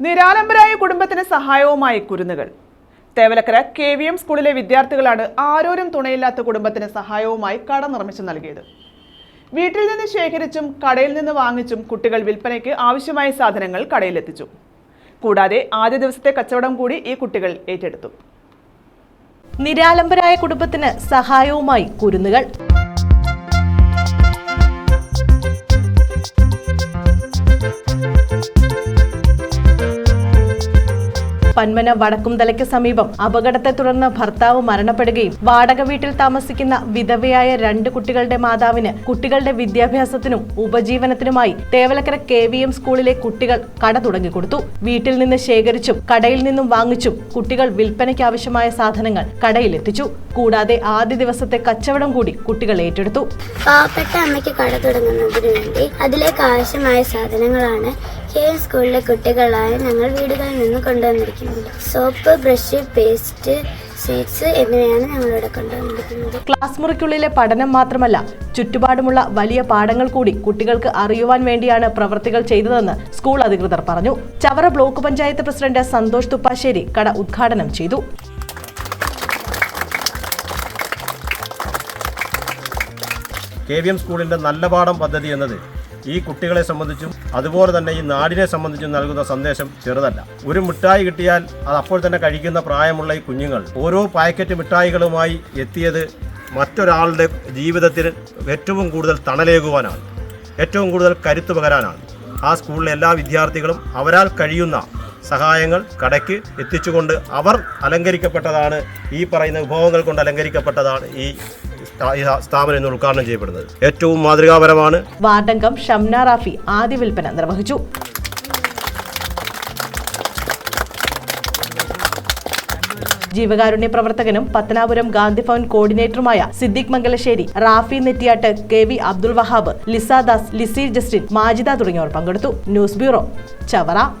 നിരാലംബരായ കുടുംബത്തിന് സഹായവുമായി കുരുന്നുകൾ. തേവലക്കര കെ വി എം സ്കൂളിലെ വിദ്യാർത്ഥികളാണ് ആരോരും തുണയില്ലാത്ത കുടുംബത്തിന് സഹായവുമായി കട നിർമ്മിച്ചു നൽകിയത്. വീട്ടിൽ നിന്ന് ശേഖരിച്ചും കടയിൽ നിന്ന് വാങ്ങിച്ചും കുട്ടികൾ വിൽപ്പനയ്ക്ക് ആവശ്യമായ സാധനങ്ങൾ കടയിലെത്തിച്ചു. കൂടാതെ ആദ്യ ദിവസത്തെ കച്ചവടം കൂടി ഈ കുട്ടികൾ ഏറ്റെടുത്തു. നിരാലംബരായ കുടുംബത്തിന് സഹായവുമായി കുരുന്നുകൾ. പന്മന വടക്കുംതലയ്ക്ക് സമീപം അപകടത്തെ തുടർന്ന് ഭർത്താവ് മരണപ്പെടുകയും വാടക വീട്ടിൽ താമസിക്കുന്ന വിധവയായ രണ്ട് കുട്ടികളുടെ മാതാവിന് കുട്ടികളുടെ വിദ്യാഭ്യാസത്തിനും ഉപജീവനത്തിനുമായി തേവലക്കര കെ വി എം സ്കൂളിലെ കുട്ടികൾ കട തുടങ്ങിക്കൊടുത്തു വീട്ടിൽ നിന്ന് ശേഖരിച്ചും കടയിൽ നിന്നും വാങ്ങിച്ചും കുട്ടികൾ വിൽപ്പനയ്ക്ക് ആവശ്യമായ സാധനങ്ങൾ കടയിലെത്തിച്ചു. കൂടാതെ ആദ്യ ദിവസത്തെ കച്ചവടം കൂടി കുട്ടികൾ ഏറ്റെടുത്തു. പാവപ്പെട്ട അമ്മയ്ക്ക് കട തുടങ്ങുന്നതിന് വേണ്ടി അതിലേക്ക് ആവശ്യമായ സാധനങ്ങളാണ് കെ സ്കൂളിലെ കുട്ടികളായ ഞങ്ങൾ വീടുകളിൽ നിന്ന് കൊണ്ടുവന്നിരിക്കുന്നത്. സോപ്പ് ബ്രഷ് പേസ്റ്റ് സീറ്റ്സ് എന്നിവയാണ് ഞങ്ങളിവിടെ കൊണ്ടുവന്നിരിക്കുന്നത്. ക്ലാസ് മുറിക്കുള്ളിലെ പഠനം മാത്രമല്ല ചുറ്റുപാടുമുള്ള വലിയ പാഠങ്ങൾ കൂടി കുട്ടികൾക്ക് അറിയുവാൻ വേണ്ടിയാണ് പ്രവർത്തികൾ ചെയ്തതെന്ന് സ്കൂൾ അധികൃതർ പറഞ്ഞു. ചവറ ബ്ലോക്ക് പഞ്ചായത്ത് പ്രസിഡന്റ് സന്തോഷ് തുപ്പാശ്ശേരി കട ഉദ്ഘാടനം ചെയ്തു. കെ വി എം സ്കൂളിന്റെ നല്ല പാഠം പദ്ധതി എന്നത് ഈ കുട്ടികളെ സംബന്ധിച്ചും അതുപോലെ തന്നെ ഈ നാടിനെ സംബന്ധിച്ചും നൽകുന്ന സന്ദേശം ചെറുതല്ല. ഒരു മിഠായി കിട്ടിയാൽ അത് അപ്പോൾ തന്നെ കഴിക്കുന്ന പ്രായമുള്ള ഈ കുഞ്ഞുങ്ങൾ ഓരോ പാക്കറ്റ് മിഠായികളുമായി എത്തിയത് മറ്റൊരാളുടെ ജീവിതത്തിന് ഏറ്റവും കൂടുതൽ തണലേകുവാനാണ്. ഏറ്റവും കൂടുതൽ കരുത്തു പകരാനാണ്. ആ സ്കൂളിലെ എല്ലാ വിദ്യാർത്ഥികളും അവരാൽ കഴിയുന്ന സഹായങ്ങൾ കടയ്ക്ക് എത്തിച്ചുകൊണ്ട് അവർ അലങ്കരിക്കപ്പെട്ടതാണ് ഈ പറയുന്ന വിഭവങ്ങൾ കൊണ്ട് അലങ്കരിക്കപ്പെട്ടതാണ് ഈ സ്ഥാ- ഈ സ്ഥാപനം ഇന്ന് ഉദ്ഘാടനം ചെയ്യപ്പെടുന്നത്. ഏറ്റവും മാതൃകാപരമാണ്. വാർഡംഗം ഷംന റാഫി ആദ്യ വിൽപ്പന നിർവഹിച്ചു. ജീവകാരുണ്യ പ്രവർത്തകനും Pathanapuram Gandhi Bhavan കോർഡിനേറ്ററുമായ Siddique Mangalassery Rafi Nettiyattu K V Abdul Wahab Lisa Das Lizzie Justin Majida തുടങ്ങിയവർ പങ്കെടുത്തു. News bureau Chavara.